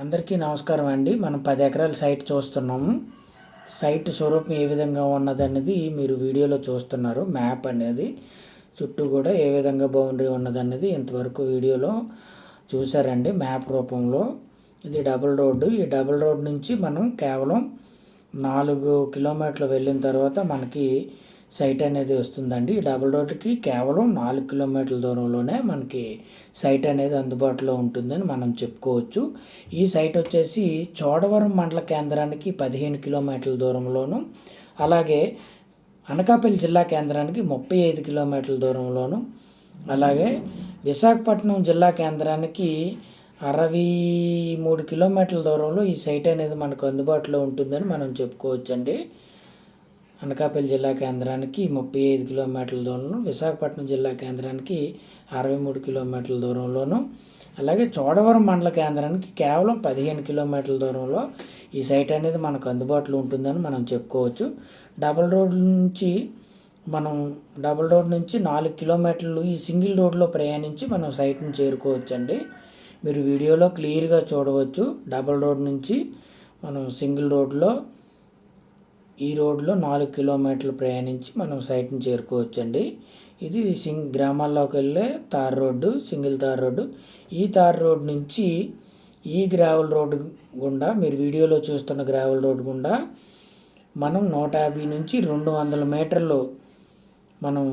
అందరికీ నమస్కారం అండి. మనం పది ఎకరాల సైట్ చూస్తున్నాము. సైట్ స్వరూపం ఏ విధంగా ఉన్నదన్నది మీరు వీడియోలో చూస్తున్నారు. మ్యాప్ అనేది చుట్టూ కూడా ఏ విధంగా బౌండరీ ఉన్నదన్నది ఇంతవరకు వీడియోలో చూసారండి మ్యాప్ రూపంలో. ఇది డబుల్ రోడ్డు ఈ డబుల్ రోడ్ నుంచి మనం కేవలం నాలుగు కిలోమీటర్లు వెళ్ళిన తర్వాత మనకి సైట్ అనేది వస్తుందండి. ఈ డబుల్ రోడ్కి కేవలం నాలుగు కిలోమీటర్ల దూరంలోనే మనకి సైట్ అనేది అందుబాటులో ఉంటుందని మనం చెప్పుకోవచ్చు. ఈ సైట్ వచ్చేసి చోడవరం మండల కేంద్రానికి పదిహేను కిలోమీటర్ల దూరంలోను అలాగే అనకాపల్లి జిల్లా కేంద్రానికి ముప్పై ఐదు కిలోమీటర్ల దూరంలోను అలాగే విశాఖపట్నం జిల్లా కేంద్రానికి అరవై మూడు కిలోమీటర్ల దూరంలో ఈ సైట్ అనేది మనకు అందుబాటులో ఉంటుందని మనం చెప్పుకోవచ్చండి. అనకాపల్లి జిల్లా కేంద్రానికి ముప్పై ఐదు కిలోమీటర్ల దూరంలో విశాఖపట్నం జిల్లా కేంద్రానికి అరవై మూడు కిలోమీటర్ల దూరంలోను అలాగే చోడవరం మండల కేంద్రానికి కేవలం పదిహేను కిలోమీటర్ల దూరంలో ఈ సైట్ అనేది మనకు అందుబాటులో ఉంటుందని మనం చెప్పుకోవచ్చు. డబుల్ రోడ్ నుంచి మనం డబుల్ రోడ్ నుంచి నాలుగు కిలోమీటర్లు ఈ సింగిల్ రోడ్లో ప్రయాణించి మనం సైట్ని చేరుకోవచ్చండి. మీరు వీడియోలో క్లియర్గా చూడవచ్చు. డబుల్ రోడ్ నుంచి మనం సింగిల్ రోడ్లో ఈ రోడ్లో నాలుగు కిలోమీటర్లు ప్రయాణించి మనం సైట్ని చేరుకోవచ్చండి. ఇది సింగ్ గ్రామాల్లోకి వెళ్ళే tar road single tar road. ఈ తార్ రోడ్ నుంచి ఈ గ్రావెల్ రోడ్డు గుండా మీరు వీడియోలో చూస్తున్న గ్రావెల్ రోడ్డు గుండా మనం నూట యాభై నుంచి రెండు వందల మీటర్లు మనం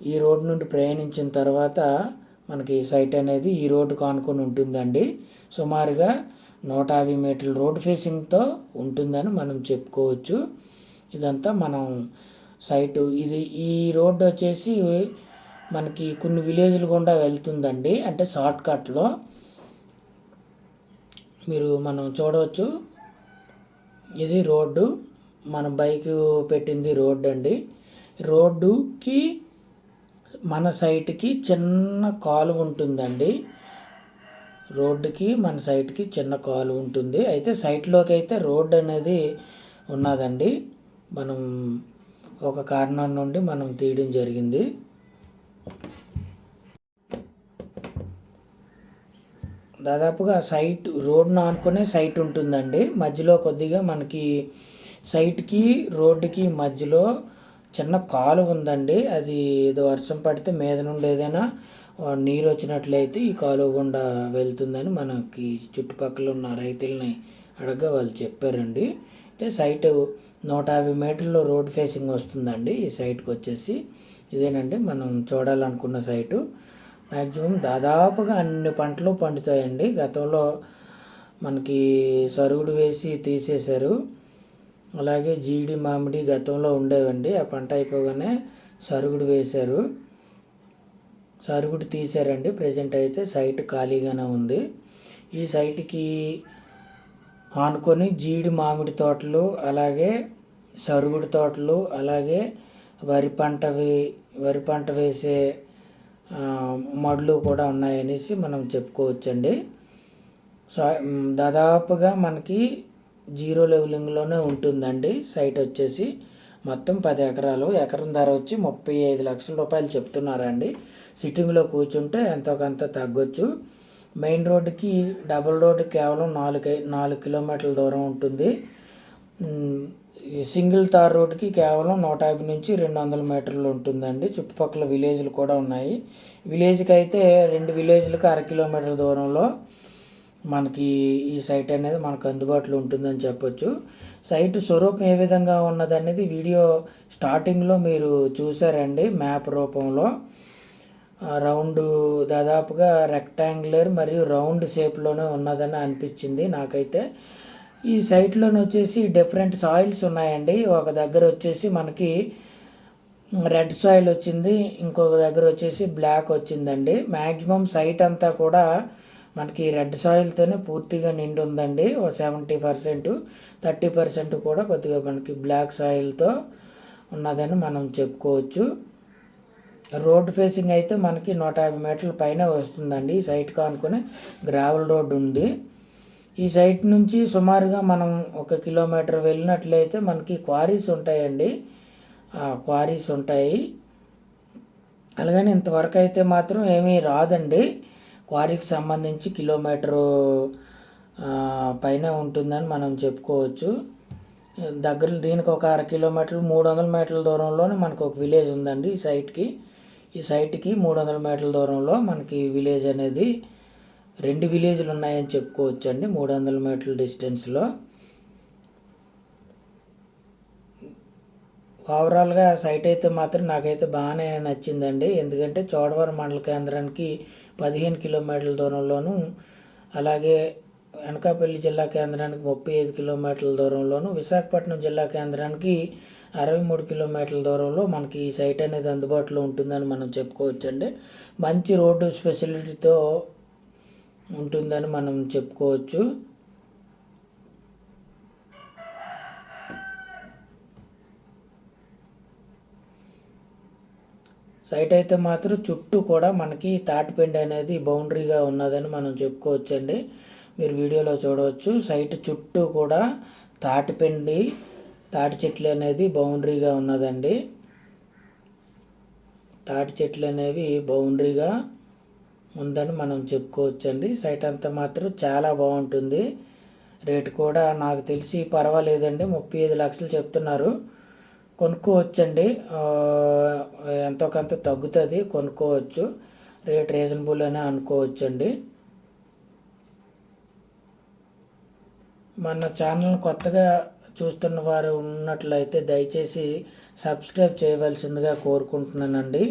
ఈ రోడ్ నుండి ప్రయాణించిన తర్వాత మనకి సైట్ అనేది ఈ రోడ్డు ఆనుకొని ఉంటుందండి. సుమారుగా నూట యాభై మీటర్ల రోడ్ ఫేసింగ్తో ఉంటుందని మనం చెప్పుకోవచ్చు. ఇదంతా మనం సైటు ఇది ఈ రోడ్డు వచ్చేసి మనకి కొన్ని విలేజ్లు గుండా వెళ్తుందండి. అంటే షార్ట్ కట్లో. మీరు మనం చూడవచ్చు. ఇది రోడ్డు. మన బైక్ పెట్టింది రోడ్డు అండి. రోడ్డుకి మన సైట్కి చిన్న కాలువ ఉంటుందండి. రోడ్డుకి మన సైట్కి చిన్న కాలు ఉంటుంది. అయితే సైట్లోకి అయితే రోడ్ అనేది ఉన్నదండి. మనం ఒక కారణం నుండి మనం తీయడం జరిగింది. దాదాపుగా సైట్ రోడ్ను ఆనుకునే సైట్ ఉంటుందండి. మధ్యలో కొద్దిగా మనకి సైట్కి రోడ్డుకి మధ్యలో చిన్న కాలు ఉందండి. అది ఏదో వర్షం పడితే మీద నుండి ఏదైనా నీరు వచ్చినట్లయితే ఈ కాలువ గుండా వెళ్తుందని మనకి చుట్టుపక్కల ఉన్న రైతులని అడగ వాళ్ళు చెప్పారండి. అయితే సైట్ నూట యాభై మీటర్లు రోడ్ ఫేసింగ్ వస్తుందండి. ఈ సైట్కి వచ్చేసి ఇదేనండి. మనం చూడాలనుకున్న సైటు. మ్యాక్సిమం దాదాపుగా అన్ని పంటలు పండుతాయండి. గతంలో మనకి సరుగుడు వేసి తీసేశారు. అలాగే జీడి మామిడి గతంలో ఉండేవండి. ఆ పంట అయిపోగానే సరుగుడు వేశారు. సరుగుడు తీశారండి. ప్రజెంట్ అయితే సైట్ ఖాళీగానే ఉంది. ఈ సైట్కి ఆనుకొని జీడి మామిడి తోటలు అలాగే సరుగుడు తోటలు అలాగే వరి పంటవి వరి పంట వేసే మడులు కూడా ఉన్నాయనేసి మనం చెప్పుకోవచ్చండి. సో దాదాపుగా మనకి జీరో లెవెలింగ్లోనే ఉంటుందండి. సైట్ వచ్చేసి మొత్తం పది ఎకరాలు. ఎకరం ధర వచ్చి ముప్పై ఐదు లక్షల రూపాయలు చెప్తున్నారండి. సిట్టింగ్లో కూర్చుంటే ఎంతో కొంత తగ్గొచ్చు. మెయిన్ రోడ్డుకి డబుల్ రోడ్డు కేవలం నాలుగు నాలుగు కిలోమీటర్ల దూరం ఉంటుంది. సింగిల్ తార్ రోడ్డుకి కేవలం నూట యాభై నుంచి రెండు వందల మీటర్లు ఉంటుందండి. చుట్టుపక్కల విలేజ్లు కూడా ఉన్నాయి. విలేజ్కి అయితే రెండు విలేజ్లకు అర కిలోమీటర్ల దూరంలో మనకి ఈ సైట్ అనేది మనకు అందుబాటులో ఉంటుందని చెప్పొచ్చు. సైట్ స్వరూపం ఏ విధంగా ఉన్నదనేది వీడియో స్టార్టింగ్లో మీరు చూసారండి మ్యాప్ రూపంలో. రౌండ్ దాదాపుగా రెక్టాంగులర్ మరియు రౌండ్ షేప్లోనే ఉన్నదని అనిపించింది నాకైతే. ఈ సైట్లోనే వచ్చేసి డిఫరెంట్ సాయిల్స్ ఉన్నాయండి. ఒక దగ్గర వచ్చేసి మనకి రెడ్ సాయిల్ వచ్చింది ఇంకొక దగ్గర వచ్చేసి బ్లాక్ వచ్చిందండి. మ్యాక్సిమం సైట్ అంతా కూడా మనకి రెడ్ సాయిల్తోనే పూర్తిగా నిండి ఉందండి ఓ సెవెంటీ పర్సెంట్ థర్టీ పర్సెంట్ కూడా కొద్దిగా మనకి బ్లాక్ సాయిల్తో ఉన్నదని మనం చెప్పుకోవచ్చు. రోడ్ ఫేసింగ్ అయితే మనకి నూట యాభై మీటర్ల పైన వస్తుందండి. ఈ సైట్ కానుకొని గ్రావెల్ రోడ్ ఉంది. ఈ సైట్ నుంచి సుమారుగా మనం ఒక కిలోమీటర్ వెళ్ళినట్లయితే మనకి క్వారీస్ ఉంటాయండి. క్వారీస్ ఉంటాయి. అలాగని ఇంతవరకు అయితే మాత్రం ఏమీ రాదండి. క్వారీకి సంబంధించి కిలోమీటరు పైన ఉంటుందని మనం చెప్పుకోవచ్చు. దగ్గర దీనికి ఒక అర కిలోమీటర్లు మూడు వందల మీటర్ల దూరంలోనే మనకు ఒక విలేజ్ ఉందండి ఈ సైట్కి. ఈ సైట్కి మూడు వందల మీటర్ల దూరంలో మనకి విలేజ్ అనేది రెండు విలేజ్లు ఉన్నాయని చెప్పుకోవచ్చు అండి మూడు వందల మీటర్ల డిస్టెన్స్లో. ఓవరాల్గా సైట్ అయితే మాత్రం నాకైతే బాగానే నచ్చిందండి. ఎందుకంటే చోడవరం మండల కేంద్రానికి పదిహేను కిలోమీటర్ల దూరంలోను అలాగే అనకాపల్లి జిల్లా కేంద్రానికి ముప్పై ఐదు కిలోమీటర్ల దూరంలోను విశాఖపట్నం జిల్లా కేంద్రానికి అరవై మూడు కిలోమీటర్ల దూరంలో మనకి ఈ సైట్ అనేది అందుబాటులో ఉంటుందని మనం చెప్పుకోవచ్చండి. మంచి రోడ్డు ఫెసిలిటీతో ఉంటుందని మనం చెప్పుకోవచ్చు. సైట్ అయితే మాత్రం చుట్టూ కూడా మనకి తాటిపిండి అనేది బౌండరీగా ఉన్నదని మనం చెప్పుకోవచ్చండి. మీరు వీడియోలో చూడవచ్చు. సైట్ చుట్టూ కూడా తాటిపిండి తాటి చెట్లు అనేది బౌండరీగా ఉన్నదండి. తాటి చెట్లు అనేవి బౌండరీగా ఉందని మనం చెప్పుకోవచ్చండి. సైట్ అంతా మాత్రం చాలా బాగుంటుంది. రేటు కూడా నాకు తెలిసి పర్వాలేదండి. ముప్పై ఐదు లక్షలు చెప్తున్నారు. కొనుక్కోవచ్చండి. ఎంతో కొంత తగ్గుతుంది కొనుక్కోవచ్చు. రేట్ రీజనబుల్ అని అనుకోవచ్చండి. మన ఛానల్ కొత్తగా చూస్తున్న వారు ఉన్నట్లయితే దయచేసి సబ్స్క్రైబ్ చేయవలసిందిగా కోరుకుంటున్నానండి.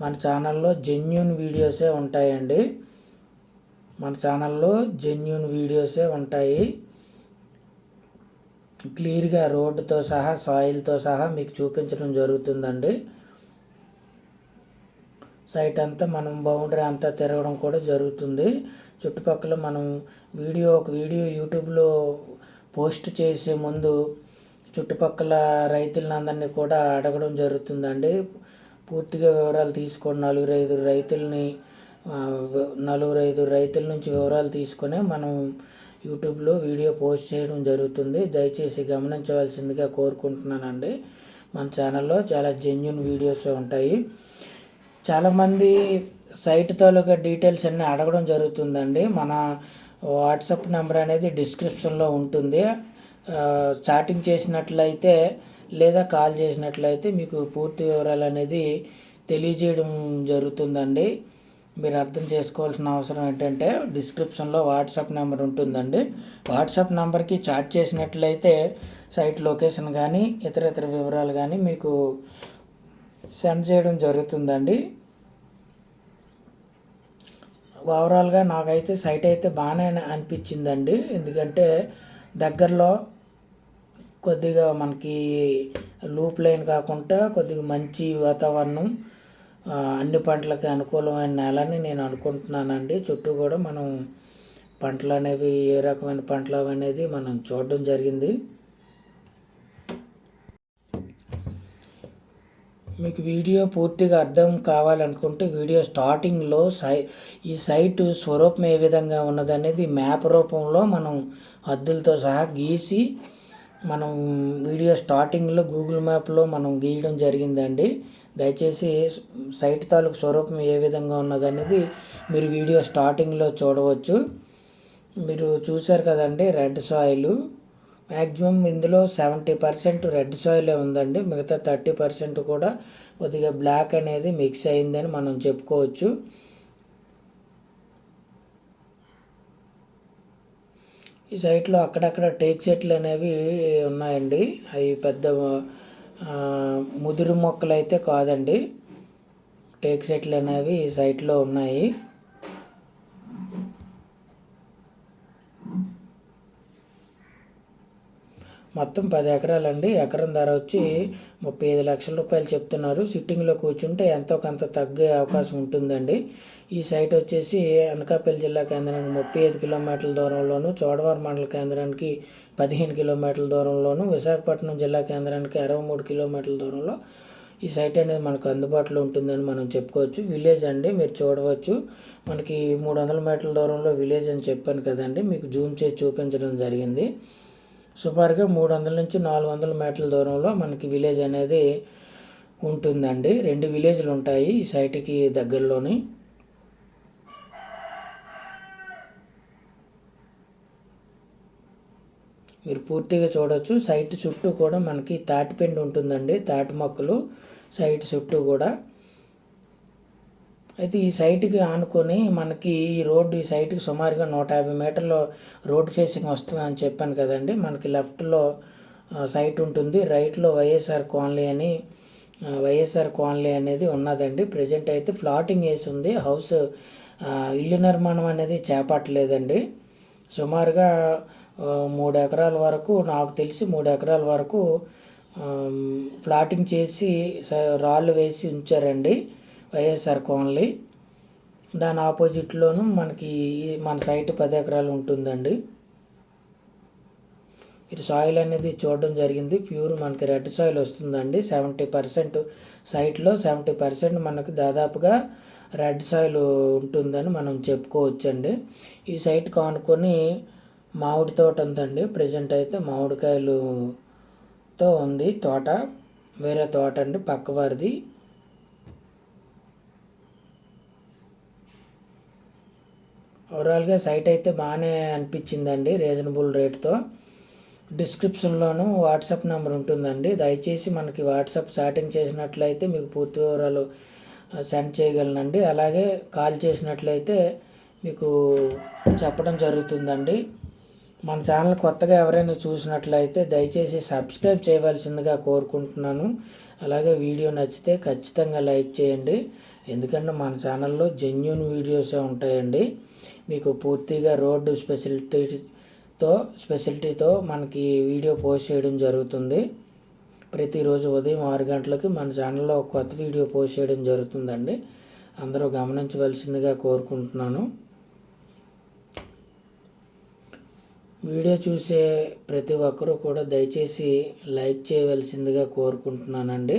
మన ఛానల్లో జెన్యున్ వీడియోసే ఉంటాయండి. మన ఛానల్లో జెన్యున్ వీడియోసే ఉంటాయి. క్లియర్గా రోడ్డుతో సహా సాయిల్తో సహా మీకు చూపించడం జరుగుతుందండి. సైట్ అంతా మనం బౌండరీ అంతా తిరగడం కూడా జరుగుతుంది. చుట్టుపక్కల మనం వీడియో ఒక వీడియో యూట్యూబ్లో పోస్ట్ చేసే ముందు చుట్టుపక్కల రైతులందరినీ కూడా అడగడం జరుగుతుందండి. పూర్తిగా వివరాలు తీసుకోండి నలుగురు ఐదు రైతుల్ని నలుగురు ఐదు రైతుల నుంచి వివరాలు తీసుకొని మనం యూట్యూబ్లో వీడియో పోస్ట్ చేయడం జరుగుతుంది. దయచేసి గమనించవలసిందిగా కోరుకుంటున్నానండి. మన ఛానల్లో చాలా జెన్యున్ వీడియోస్ ఉంటాయి. చాలామంది సైట్ తాలూకా డీటెయిల్స్ అన్నీ అడగడం జరుగుతుందండి. మన వాట్సాప్ నెంబర్ అనేది డిస్క్రిప్షన్లో ఉంటుంది. చాటింగ్ చేసినట్లయితే లేదా కాల్ చేసినట్లయితే మీకు పూర్తి వివరాలు అనేది తెలియజేయడం జరుగుతుందండి. మీరు అర్థం చేసుకోవాల్సిన అవసరం ఏంటంటే డిస్క్రిప్షన్లో వాట్సాప్ నెంబర్ ఉంటుందండి. వాట్సాప్ నెంబర్కి చాట్ చేసినట్లయితే సైట్ లొకేషన్ కానీ ఇతర ఇతర వివరాలు కానీ మీకు సెండ్ చేయడం జరుగుతుందండి. ఓవరాల్గా నాకైతే సైట్ అయితే బాగానే అనిపించిందండి. ఎందుకంటే దగ్గరలో కొద్దిగా మనకి లూప్ లైన్ కాకుండా కొద్దిగా మంచి వాతావరణం అన్ని పంటలకి అనుకూలమైన నేలని నేను అనుకుంటున్నానండి. చుట్టూ కూడా మనం పంటలు అనేవి ఏ రకమైన పంటలు అనేది మనం చూడడం జరిగింది. మీకు వీడియో పూర్తిగా అర్థం కావాలనుకుంటే వీడియో స్టార్టింగ్లో సై ఈ సైటు స్వరూపం ఏ విధంగా ఉన్నదనేది మ్యాప్ రూపంలో మనం హద్దులతో సహా గీసి మనం వీడియో స్టార్టింగ్లో గూగుల్ మ్యాప్లో మనం గీయడం జరిగిందండి. దయచేసి సైట్ తాలూకు స్వరూపం ఏ విధంగా ఉన్నదనేది మీరు వీడియో స్టార్టింగ్లో చూడవచ్చు. మీరు చూశారు కదండి రెడ్ సాయిల్. మ్యాక్సిమం ఇందులో సెవెంటీ పర్సెంట్ రెడ్ సాయిలే ఉందండి. మిగతా థర్టీ పర్సెంట్ కూడా కొద్దిగా బ్లాక్ అనేది మిక్స్ అయిందని మనం చెప్పుకోవచ్చు. ఈ సైట్లో అక్కడక్కడ టేక్ సెట్లు అనేవి ఉన్నాయండి. అవి పెద్ద ముదురు మొక్కలు అయితే కాదండి. టేక్ సెట్లు అనేవి ఈ సైట్లో ఉన్నాయి. మొత్తం పది ఎకరాలండి. ఎకరం ధర వచ్చి ముప్పై ఐదు లక్షల రూపాయలు చెప్తున్నారు. సిట్టింగ్లో కూర్చుంటే ఎంతో కొంత తగ్గే అవకాశం ఉంటుందండి. ఈ సైట్ వచ్చేసి అనకాపల్లి జిల్లా కేంద్రానికి ముప్పై ఐదు కిలోమీటర్ల దూరంలోను చోడవరం మండల కేంద్రానికి పదిహేను కిలోమీటర్ల దూరంలోను విశాఖపట్నం జిల్లా కేంద్రానికి అరవై మూడు కిలోమీటర్ల దూరంలో ఈ సైట్ అనేది మనకు అందుబాటులో ఉంటుందని మనం చెప్పుకోవచ్చు. విలేజ్ అండి మీరు చూడవచ్చు. మనకి మూడు వందల మీటర్ల దూరంలో విలేజ్ అని చెప్పాను కదండి. మీకు జూమ్ చేసి చూపించడం జరిగింది. సుమారుగా మూడు వందల నుంచి నాలుగు వందల మీటర్ల దూరంలో మనకి విలేజ్ అనేది ఉంటుందండి. రెండు విలేజ్లు ఉంటాయి ఈ సైట్కి దగ్గరలోని. మీరు పూర్తిగా చూడవచ్చు సైట్ చుట్టూ కూడా మనకి తాటిపిండి ఉంటుందండి. తాటి మొక్కలు సైట్ చుట్టూ కూడా. అయితే ఈ సైట్కి ఆనుకొని మనకి ఈ రోడ్డు ఈ సైట్కి సుమారుగా నూట యాభై మీటర్లు రోడ్ ఫేసింగ్ వస్తుందని చెప్పాను కదండి. మనకి లెఫ్ట్లో సైట్ ఉంటుంది. రైట్లో వైఎస్ఆర్ కాలనీ అని వైఎస్ఆర్ కాలనీ అనేది ఉన్నదండి. ప్రజెంట్ అయితే ఫ్లాటింగ్ వేసి ఉంది. హౌస్ ఇల్లు నిర్మాణం అనేది చేపట్టలేదండి. సుమారుగా మూడు ఎకరాల వరకు నాకు తెలిసి మూడు ఎకరాల వరకు ఫ్లాటింగ్ చేసి స- రాళ్ళు వేసి ఉంచారండి. వైఎస్ఆర్ కోన్లీ దాని ఆపోజిట్లోను మనకి ఈ- మన సైట్ పది ఎకరాలు ఉంటుందండి. ఇది సాయిల్ అనేది చూడడం జరిగింది. ప్యూర్ మనకి రెడ్ సాయిల్ వస్తుందండి. సెవెంటీ పర్సెంట్ సైట్లో సెవెంటీ పర్సెంట్ మనకి దాదాపుగా రెడ్ సాయిల్ ఉంటుందని మనం చెప్పుకోవచ్చండి. ఈ సైట్ కానుకొని మామిడి తోట ఉందండి. ప్రజెంట్ అయితే మామిడికాయలుతో ఉంది తోట. వేరే తోట అండి. పక్క ఓవరాల్గా సైట్ అయితే బాగానే అనిపించిందండి రీజనబుల్ రేట్తో. డిస్క్రిప్షన్లోను వాట్సాప్ నెంబర్ ఉంటుందండి. దయచేసి మనకి వాట్సాప్ చాటింగ్ చేసినట్లయితే మీకు పూర్తి వివరాలు సెండ్ చేయగలనండి. అలాగే కాల్ చేసినట్లయితే మీకు చెప్పడం జరుగుతుందండి. మన ఛానల్ కొత్తగా ఎవరైనా చూసినట్లయితే దయచేసి సబ్స్క్రైబ్ చేయవలసిందిగా కోరుకుంటున్నాను. అలాగే వీడియో నచ్చితే ఖచ్చితంగా లైక్ చేయండి. ఎందుకంటే మన ఛానల్లో జెన్యున్ వీడియోసే ఉంటాయండి. మీకు పూర్తిగా రోడ్డు స్పెషలిటీతో స్పెషలిటీతో మనకి వీడియో పోస్ట్ చేయడం జరుగుతుంది. ప్రతిరోజు ఉదయం ఆరు గంటలకి మన ఛానల్లో కొత్త వీడియో పోస్ట్ చేయడం జరుగుతుందండి. అందరూ గమనించవలసిందిగా కోరుకుంటున్నాను. వీడియో చూసే ప్రతి ఒక్కరూ కూడా దయచేసి లైక్ చేయవలసిందిగా కోరుకుంటున్నానండి.